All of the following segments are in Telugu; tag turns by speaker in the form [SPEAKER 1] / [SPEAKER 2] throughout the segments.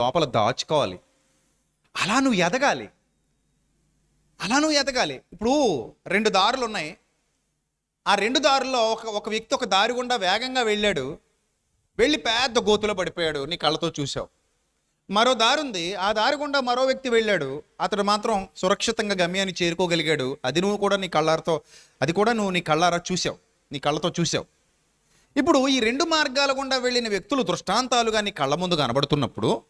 [SPEAKER 1] లోపల దాచుకోవాలి. అలా నువ్వు ఎదగాలి. అలా నువ్వు ఎదగాలి. ఇప్పుడు రెండు దారులు ఉన్నాయి. ఆ రెండు దారుల్లో ఒక ఒక వ్యక్తి ఒక దారి గుండా వేగంగా వెళ్ళాడు. వెళ్ళి పెద్ద గోతులో పడిపోయాడు. నీ కళ్ళతో చూసావు మరో దారి ఉంది. ఆ దారి గుండా మరో వ్యక్తి వెళ్ళాడు. అతడు మాత్రం సురక్షితంగా గమ్యాన్ని చేరుకోగలిగాడు. అది నువ్వు కూడా నీ కళ్ళారతో అది కూడా నువ్వు నీ కళ్ళారా చూసావు నీ కళ్ళతో చూసావు ఇప్పుడు ఈ రెండు మార్గాల గుండా వెళ్ళిన వ్యక్తులు దృష్టాంతాలుగా నీ కళ్ళ ముందు కనబడుతున్నప్పుడు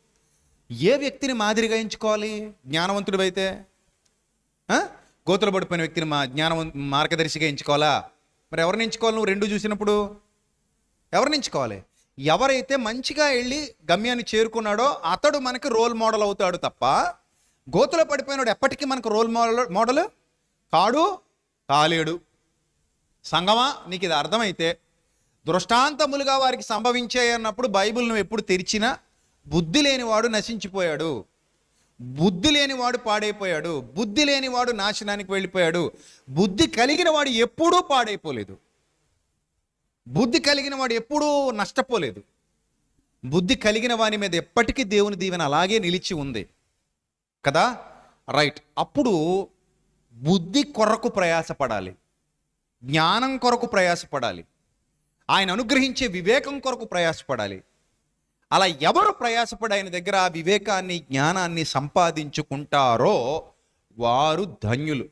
[SPEAKER 1] ఏ వ్యక్తిని మాదిరిగా ఎంచుకోవాలి? జ్ఞానవంతుడివైతే? అయితే గోతులు పడిపోయిన వ్యక్తిని మా జ్ఞానవం మార్గదర్శిగా ఎంచుకోవాలా? మరి ఎవరిని ఎంచుకోవాలి నువ్వు రెండు చూసినప్పుడు? ఎవరిని ఎంచుకోవాలి? ఎవరైతే మంచిగా వెళ్ళి గమ్యాన్ని చేరుకున్నాడో అతడు మనకి రోల్ మోడల్ అవుతాడు తప్ప గోతులో పడిపోయినాడు ఎప్పటికీ మనకు రోల్ మోడల్ మోడల్ కాడు కాలేడు. సంగమా? నీకు ఇది అర్థమైతే దృష్టాంతములుగా వారికి సంభవించాయి అన్నప్పుడు బైబిల్ నువ్వు ఎప్పుడు తెరిచినా బుద్ధి లేనివాడు నశించిపోయాడు. బుద్ధి లేనివాడు పాడైపోయాడు. బుద్ధి లేనివాడు నాశనానికి వెళ్ళిపోయాడు. బుద్ధి కలిగిన వాడు ఎప్పుడూ పాడైపోలేదు. బుద్ధి కలిగిన వాడు ఎప్పుడూ నష్టపోలేదు. బుద్ధి కలిగిన వాని మీద ఎప్పటికీ దేవుని దీవెన అలాగే నిలిచి ఉంది. కదా? రైట్. అప్పుడు బుద్ధి కొరకు ప్రయాసపడాలి. జ్ఞానం కొరకు ప్రయాసపడాలి. ఆయన అనుగ్రహించే వివేకం కొరకు ప్రయాసపడాలి. అలా ఎవరు ప్రయాసపడి ఆయన దగ్గర ఆ వివేకాన్ని జ్ఞానాన్ని సంపాదించుకుంటారో వారు ధన్యులు.